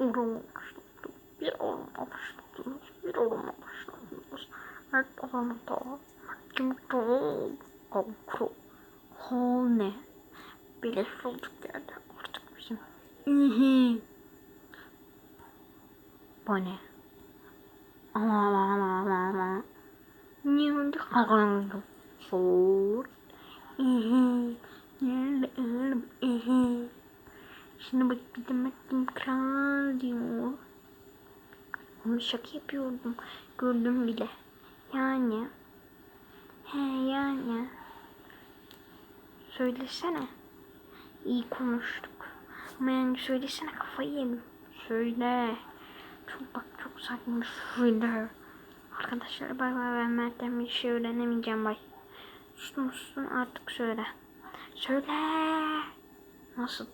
arama başlattım. Bir arama başlattınız. Bir arama başlattınız. Evet aramada. Kim çok korku. Hol ne? Birleşik olduk geldi artık bizim. İhi. Bu ne? Ama ama ama ama ama. Niye öyle karanlık? Soğuk. İhi. Ölüm? İhi. Şimdi bak bir de baktım kral diyor. Onu şaka yapıyordum. Gördüm bile. Yani. He yani. Söylesene. İyi konuştuk. Ama yani söylesene kafayı yedim. Söyle. Çok bak çok sakin söyle. Arkadaşlar bay bay ben Mert'ten bir şey öğrenemeyeceğim bay. Sustum sustum artık söyle. Söyle. Nasıl